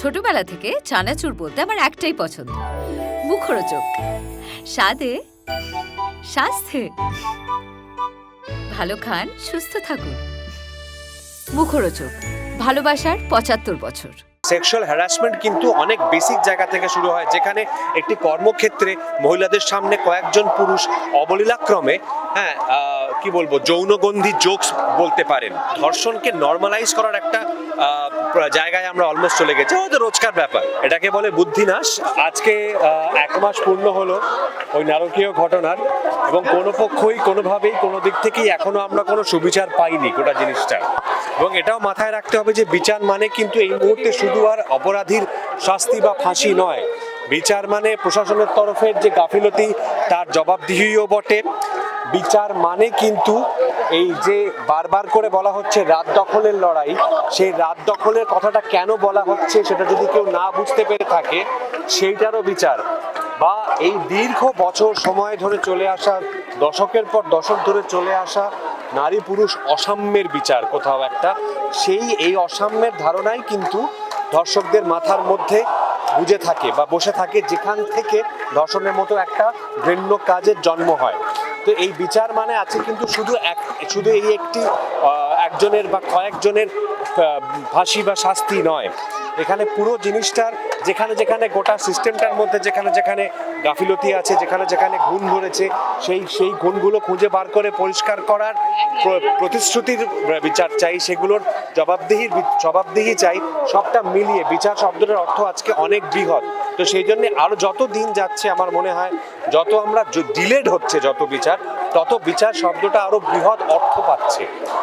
ছোটবেলা থেকে চানাচুর বলতে আমার একটাই পছন্দ। মুখরোচক। স্বাদে স্বাস্থ্যে ভালো খান, সুস্থ থাকুন। মুখরোচক। ভালোবাসার পঁচাত্তর বছর। সেক্সুয়াল হ্যারাসমেন্ট কিন্তু অনেক বেসিক জায়গা থেকে শুরু হয়, যেখানে একটি কর্মক্ষেত্রে মহিলাদের সামনে কয়েকজন পুরুষ অবলীলাক্রমে হ্যাঁ কি বলব, যৌনগন্ধি জোকস বলতে পারেন। ধর্ষণকে নর্মালাইজ করার একটা জায়গায় আমরা অলমোস্ট চলে গেছি। হয়তো রোজকার ব্যাপার। এটাকে বলে বুদ্ধিনাশ। আজকে এক মাস পূর্ণ হলো ওই নারকীয় ঘটনার এবং কোনো পক্ষই, কোনোভাবেই, কোনো দিক থেকেই এখনও আমরা কোনো সুবিচার পাইনি গোটা জিনিসটা। এবং এটাও মাথায় রাখতে হবে যে বিচার মানে কিন্তু এই মুহূর্তে শুধু আর অপরাধীর শাস্তি বা ফাঁসি নয়। বিচার মানে প্রশাসনের তরফের যে গাফিলতি, তার জবাবদিহিও বটে। বিচার মানে কিন্তু এই যে বারবার করে বলা হচ্ছে রাত দখলের লড়াই, সেই রাত দখলের কথাটা কেন বলা হচ্ছে সেটা যদি কেউ না বুঝতে পেরে থাকে, সেইটারও বিচার। বা এই দীর্ঘ বছর সময় ধরে চলে আসা, দশকের পর দশক ধরে চলে আসা নারী পুরুষ অসাম্যের বিচার কোথাও একটা, সেই এই অসাম্যের ধারণাই কিন্তু দর্শকদের মাথার মধ্যে বুঝে থাকে বা বসে থাকে যেখান থেকে ধর্ষণের মতো একটা ঘৃণ্য কাজের জন্ম হয়। তো এই বিচার মানে আছে কিন্তু শুধু এক, শুধু এই একটি একজনের বা কয়েকজনের ফাঁসি বা শাস্তি নয়। এখানে পুরো জিনিসটার যেখানে যেখানে গোটা সিস্টেমটার মধ্যে যেখানে যেখানে গাফিলতি আছে, যেখানে যেখানে গুণ ধরেছে, সেই সেই গুণগুলো খুঁজে বার করে পরিষ্কার করার প্রতিশ্রুতির বিচার চাই, সেগুলোর জবাবদিহির জবাবদিহি চাই, সবটা মিলিয়ে বিচার শব্দটার অর্থ আজকে অনেক বৃহৎ। তো সেই জন্যে আরও যত দিন যাচ্ছে আমার মনে হয়, যত আমরা ডিলেড হচ্ছে যত বিচার, তত বিচার শব্দটা আরও বৃহৎ অর্থ পাচ্ছে।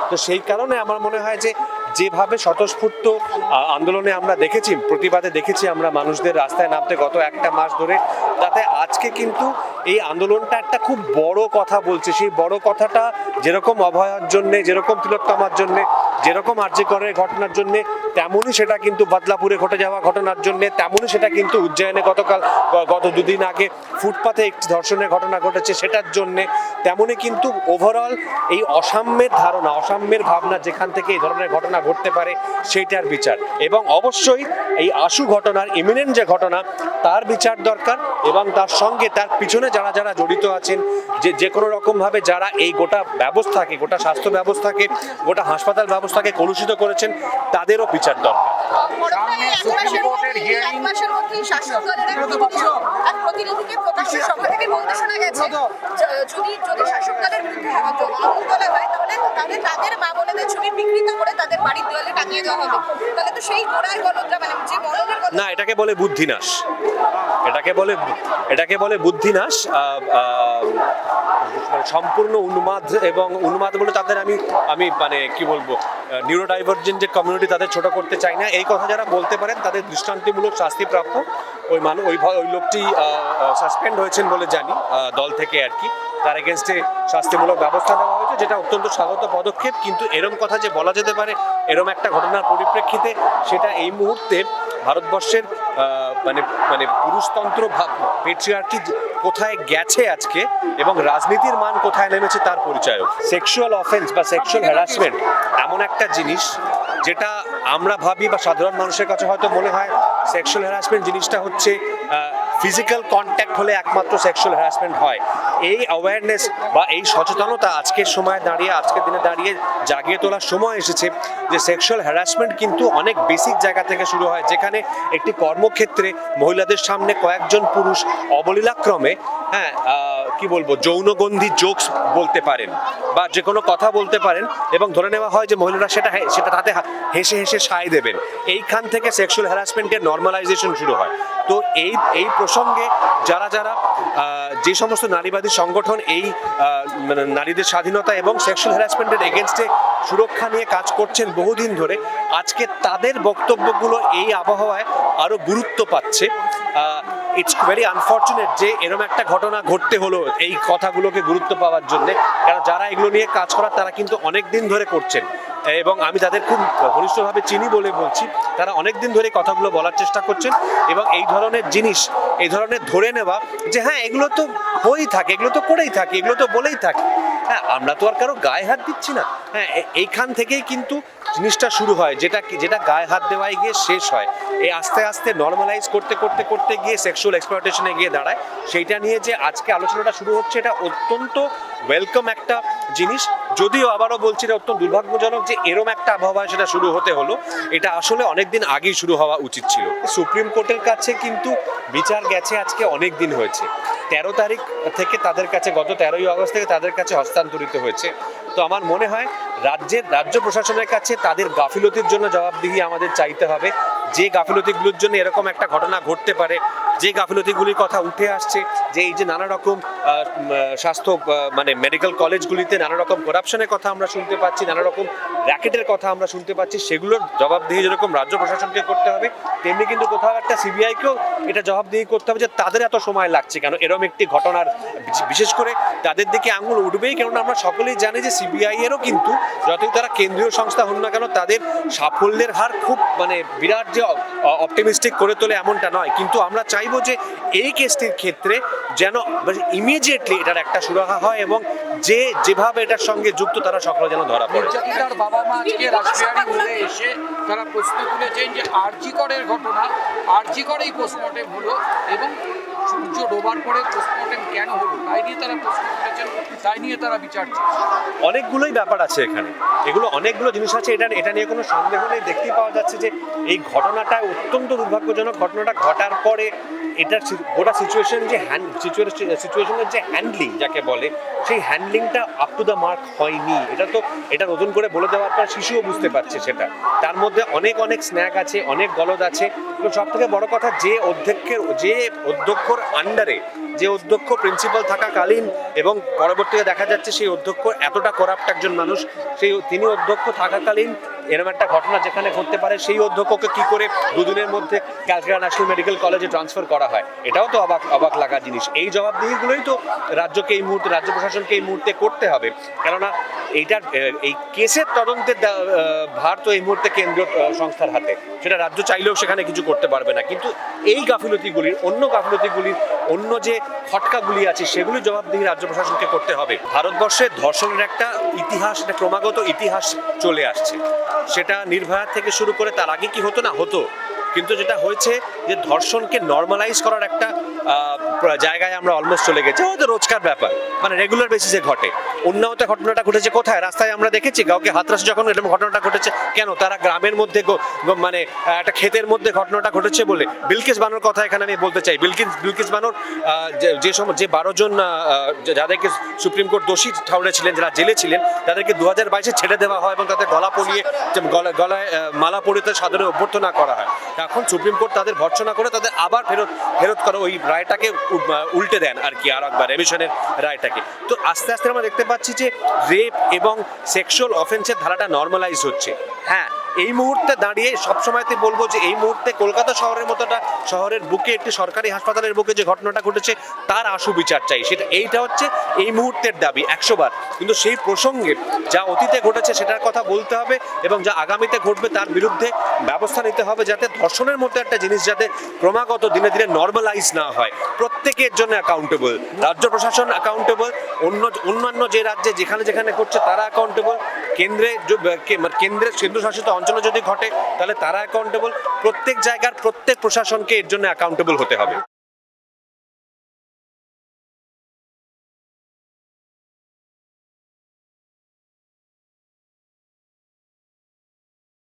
তো সেই কারণে আমার মনে হয় যে, যেভাবে স্বতঃস্ফূর্ত আন্দোলনে আমরা দেখেছি, প্রতিবাদে দেখেছি আমরা মানুষদের রাস্তায় নামতে গত একটা মাস ধরে, তাতে আজকে কিন্তু এই আন্দোলনটা একটা খুব বড় কথা বলছে। সেই বড় কথাটা যেরকম অভয়ার জন্যে, যেরকম তিলোত্তমার জন্যে, যেরকম আর্যিকরের ঘটনার জন্যে তেমনই সেটা কিন্তু বদলাপুরে ঘটে যাওয়া ঘটনার জন্যে, তেমনই সেটা কিন্তু উজ্জয়নে গতকাল গত দুদিন আগে ফুটপাথে একটি ধর্ষণের ঘটনা ঘটেছে সেটার জন্যে। তেমনই কিন্তু ওভারঅল এই অসাম্যের ধারণা, অসাম্যের ভাবনা যেখান থেকে এই ধরনের ঘটনা ঘটতে পারে সেইটার বিচার। এবং অবশ্যই এই আশু ঘটনার ইমিনেন্ট যে ঘটনা, তার বিচার দরকার এবং তার সঙ্গে তার পিছনে যারা যারা জড়িত আছেন, যে যে কোনো রকমভাবে যারা এই গোটা ব্যবস্থাকে, গোটা স্বাস্থ্য ব্যবস্থাকে, গোটা হাসপাতাল ব্যবস্থাকে কলুষিত করেছেন, তাদেরও বিচার দরকার। সামনে সুপ্রিম কোর্টের হিয়ারিং মাসের মধ্যেই শাসক দলের এক প্রতিনিধিকে প্রকাশ্য সভা থেকে বলতে শোনা গেছে যদি যদি বিরুদ্ধে হয় তাহলে তাহলে তাদের মা বোনেদের ছবি বিকৃত করে তাদের বাড়ির দেওয়ালে টাঙিয়ে দেওয়া হবে। তাহলে তো সেই গলদরা মানে যে মরণের না এটাকে বলে বুদ্ধিনাশ। এটাকে বলে এটাকে বলে বুদ্ধিনাশ। মানে সম্পূর্ণ উন্মাদ এবং উন্মাদ বলে তাদের আমি আমি মানে কি বলব নিউরো ডাইভার্জেন্ট যে কমিউনিটি তাদের ছোট করতে চাই না। এই কথা যারা বলতে পারেন তাদের দৃষ্টান্তিমূলক শাস্তি প্রাপ্য ওই মানুষ ওই ওই লোকটি সাসপেন্ড হয়েছেন বলে জানি দল থেকে আর কি। তার এগেনস্টে শাস্তিমূলক ব্যবস্থা নেওয়া হয়েছে, যেটা অত্যন্ত স্বাগত পদক্ষেপ, কিন্তু এরম কথা যে বলা যেতে পারে, এরম একটা ঘটনার পরিপ্রেক্ষিতে সেটা এই মুহূর্তে ভারতবর্ষের মানে মানে পুরুষতন্ত্র ভাব পেট্রিয়ার্কি কোথায় গেছে আজকে এবং রাজনীতির মান কোথায় নেমেছে তার পরিচয়ক সেক্সুয়াল অফেন্স বা সেক্সুয়াল হ্যারাসমেন্ট এমন একটা জিনিস যেটা আমরা ভাবি বা সাধারণ মানুষের কাছে হয়তো মনে হয় সেক্সুয়াল হ্যারাসমেন্ট জিনিসটা হচ্ছে ফিজিক্যাল কন্ট্যাক্ট হলে একমাত্র সেক্সুয়াল হ্যারাসমেন্ট হয়। এই অ্যাওয়ারনেস বা এই সচেতনতা আজকের সময় দাঁড়িয়ে, আজকের দিনে দাঁড়িয়ে জাগিয়ে তোলার সময় এসেছে যে সেক্সুয়াল হ্যারাসমেন্ট কিন্তু অনেক বেসিক জায়গা থেকে শুরু হয়, যেখানে একটি কর্মক্ষেত্রে মহিলাদের সামনে কয়েকজন পুরুষ অবলীলাক্রমে হ্যাঁ কি বলব, যৌনগন্ধি জোকস বলতে পারেন বা যে কোনো কথা বলতে পারেন এবং ধরে নেওয়া হয় যে মহিলারা সেটা সেটা তাতে হেসে হেসে সায় দেবেন। এইখান থেকে সেক্সুয়াল হ্যারাসমেন্টের নর্মালাইজেশন শুরু হয়। তো এই এই প্রসঙ্গে যারা যারা যে সমস্ত নারীবাদী সংগঠন এই মানে নারীদের স্বাধীনতা এবং সেক্সুয়াল হ্যারাসমেন্টের এগেনস্টে সুরক্ষা নিয়ে কাজ করছেন বহুদিন ধরে, আজকে তাদের বক্তব্যগুলো এই আবহাওয়ায় আরও গুরুত্ব পাচ্ছে। ইটস ভেরি আনফর্চুনেট যে এরকম একটা ঘটনা ঘটতে হলো এই কথাগুলোকে গুরুত্ব পাওয়ার জন্য। কারণ যারা এগুলো নিয়ে কাজ করার, তারা কিন্তু অনেক দিন ধরে করছেন। এবং আমি তাদের খুব ঘনিষ্ঠভাবে চিনি বলে বলছি। তারা অনেক দিন ধরে কথাগুলো বলার চেষ্টা করছেন এবং এই ধরনের জিনিস, এই ধরনের ধরে নেওয়া যে হ্যাঁ এগুলো তো হয়েই থাকে, এগুলো তো করেই থাকে, এগুলো তো বলেই থাকে। হ্যাঁ আমরা তো আর কারও গায়ে হাত দিচ্ছি না। হ্যাঁ এইখান থেকেই কিন্তু জিনিসটা শুরু হয়, যেটা যেটা গায়ে হাত দেওয়ায় গিয়ে শেষ হয়। এই আস্তে আস্তে নর্মালাইজ করতে করতে করতে গিয়ে সেক্সুয়াল এক্সপ্লয়টেশনে গিয়ে দাঁড়ায়। সেইটা নিয়ে যে আজকে আলোচনাটা শুরু হচ্ছে, এটা অত্যন্ত ওয়েলকাম একটা জিনিস। যদিও আবারও বলছি এটা অত্যন্ত দুর্ভাগ্যজনক যে এরম একটা আবহাওয়া সেটা শুরু হতে হলো। এটা আসলে অনেক দিন আগেই শুরু হওয়া উচিত ছিল। সুপ্রিম কোর্টের কাছে কিন্তু বিচার গেছে আজকে অনেক দিন হয়েছে। তেরো তারিখ থেকে তাদের কাছে, গত তেরোই আগস্ট থেকে তাদের কাছে হস্তান্তরিত হয়েছে। তো আমার মনে হয়, রাজ্যের রাজ্য প্রশাসনের কাছে তাদের গাফিলতির জন্য জবাবদিহি আমাদের চাইতে হবে। যে গাফিলতিগুলোর জন্য এরকম একটা ঘটনা ঘটতে পারে, যে গাফিলতিগুলির কথা উঠে আসছে, যে এই যে নানা রকম স্বাস্থ্য মানে মেডিকেল কলেজগুলিতে নানা রকম করাপশনের কথা আমরা শুনতে পাচ্ছি, নানা রকম র্যাকেটের কথা আমরা শুনতে পাচ্ছি, সেগুলোর জবাবদিহি যেরকম রাজ্য প্রশাসনকে করতে হবে, তেমনি কিন্তু কোথাও একটা সিবিআইকেও এটা জবাবদিহি করতে হবে যে তাদের এত সময় লাগছে কেন? এরকম একটি ঘটনার বিশেষ করে তাদের দিকে আঙুল উঠবেই, কেননা আমরা সকলেই জানি যে সিবিআই এরও কিন্তু যতই তারা কেন্দ্রীয় সংস্থা হন না কেন, তাদের সাফল্যের হার খুব মানে বিরাট যে অপটিমিস্টিক করে তোলে এমনটা নয়। কিন্তু আমরা চাইব যে এই কেসটির ক্ষেত্রে যেন ইমিডিয়েটলি এটার একটা সুরাহা হয় এবং যে যেভাবে এটার সঙ্গে যুক্ত তারা সকলে যেন ধরা পড়ে। তার বাবা মা আজকে রাসবিহারী মোড়ে এসে তারা প্রশ্ন তুলেছেন যে আরজিকরের ঘটনা আরজিকরেই পোস্টমর্টেম হলো এবং সূর্য ডোবার পরে পোস্টমর্টেম কেন হলো? তাই নিয়ে তারা প্রশ্ন তুলেছেন তাই নিয়ে তারা বিচার অনেকগুলোই ব্যাপার আছে এখানে। এগুলো অনেকগুলো জিনিস আছে, এটা এটা নিয়ে কোনো সন্দেহ নেই। দেখতেই পাওয়া যাচ্ছে যে এই ঘটনাটা অত্যন্ত দুর্ভাগ্যজনক ঘটনাটা ঘটার পরে এটার গোটা সিচুয়েশন যে হ্যান্ড সিচুয়েশনের যে হ্যান্ডলিং যাকে বলে, সেই হ্যান্ডলিংটা আপ টু দ্য মার্ক হয়নি। এটা তো এটা নতুন করে বলে দেওয়ার পর শিশুও বুঝতে পারছে সেটা। তার মধ্যে অনেক অনেক স্ন্যাক আছে, অনেক গলদ আছে। সব থেকে বড় কথা, যে অধ্যক্ষের, যে অধ্যক্ষর আন্ডারে যে অধ্যক্ষ প্রিন্সিপাল থাকাকালীন এবং পরবর্তীতে দেখা যাচ্ছে সেই অধ্যক্ষ এতটা করাপ্ট একজন মানুষ, সেই তিনি অধ্যক্ষ থাকাকালীন এরকম একটা ঘটনা যেখানে ঘটতে পারে, সেই অধ্যক্ষকে কি করে দুদিনের মধ্যে ক্যালকাটা ন্যাশনাল মেডিকেল কলেজে ট্রান্সফার করা হয়, এটাও তো অবাক অবাক লাগা জিনিস। এই জবাবদিহিগুলোই তো রাজ্যকে এই মুহূর্তে, রাজ্য প্রশাসনকে এই মুহূর্তে করতে হবে। কেননা এইটার এই কেসের তদন্তের ভার তো এই মুহূর্তে কেন্দ্রীয় সংস্থার হাতে। সেটা রাজ্য চাইলেও সেখানে কিছু করতে পারবে না। কিন্তু এই গাফিলতিগুলির, অন্য গাফিলতিগুলির, অন্য যে খটকাগুলি আছে, সেগুলি জবাবদিহি রাজ্য প্রশাসনকে করতে হবে। ভারতবর্ষে ধর্ষণের একটা ইতিহাস, একটা ক্রমাগত ইতিহাস চলে আসছে। সেটা নির্ভয়া থেকে শুরু করে তার আগে কি হতো না হতো। কিন্তু যেটা হয়েছে যে ধর্ষণকে নর্মালাইজ করার একটা জায়গায় আমরা অলমোস্ট চলে গেছি। হয়তো রোজকার ব্যাপার। মানে রেগুলার বেসিসে ঘটে। উন্নাওতে ঘটনাটা ঘটেছে কোথায়? রাস্তায় আমরা দেখেছি, কাউকে হাতরাস যখন এরকম ঘটনাটা ঘটেছে, কেন তারা গ্রামের মধ্যে মানে একটা ক্ষেতের মধ্যে ঘটনাটা ঘটেছে বলে? বিলকিস বানোর কথা এখানে আমি বলতে চাই। বিলকিস বিলকিস বানোর যে- সময় যে বারো জন যাদেরকে সুপ্রিম কোর্ট দোষী ঠাউরেছিলেন যারা জেলে ছিলেন, তাদেরকে দু হাজার বাইশে ছেড়ে দেওয়া হয় এবং তাদের গলা পরিয়ে গলায় মালা পরিয়ে তাদের সাদরে অভ্যর্থনা করা হয়। এখন সুপ্রিম কোর্ট তাদের ভর্সনা করে তাদের আবার ফেরত ফেরত করে ওই রায়টাকে উল্টে দেন আর কি আর একবার রেভিশনের রায়টাকে। তো আস্তে আস্তে আমরা দেখতে পাচ্ছি যে রেপ এবং সেক্সুয়াল অফেন্সের ধারাটা নর্মালাইজ হচ্ছে। হ্যাঁ এই মুহূর্তে দাঁড়িয়ে সবসময়তে বলব যে এই মুহূর্তে কলকাতা শহরের মতোটা শহরের বুকে একটি সরকারি হাসপাতালের বুকে যে ঘটনাটা ঘটেছে, তার আশু বিচার চাই। সেটা এইটা হচ্ছে এই মুহূর্তের দাবি একশো বার কিন্তু সেই প্রসঙ্গে যা অতীতে ঘটেছে সেটার কথা বলতে হবে এবং যা আগামীতে ঘটবে তার বিরুদ্ধে ব্যবস্থা নিতে হবে যাতে ধর্ষণের মধ্যে একটা জিনিস যাতে ক্রমাগত দিনে দিনে নর্মালাইজ না হয়। প্রত্যেকের জন্য অ্যাকাউন্টেবল রাজ্য প্রশাসন অ্যাকাউন্টেবল অন্য অন্যান্য যে রাজ্যে যেখানে যেখানে ঘটছে তারা অ্যাকাউন্টেবল কেন্দ্রে মানে কেন্দ্রের কেন্দ্রশাসিত অঞ্চলে যদি ঘটে, তাহলে তারা অ্যাকাউন্টেবল প্রত্যেক জায়গার প্রত্যেক প্রশাসনকে এর জন্য অ্যাকাউন্টেবল হতে হবে।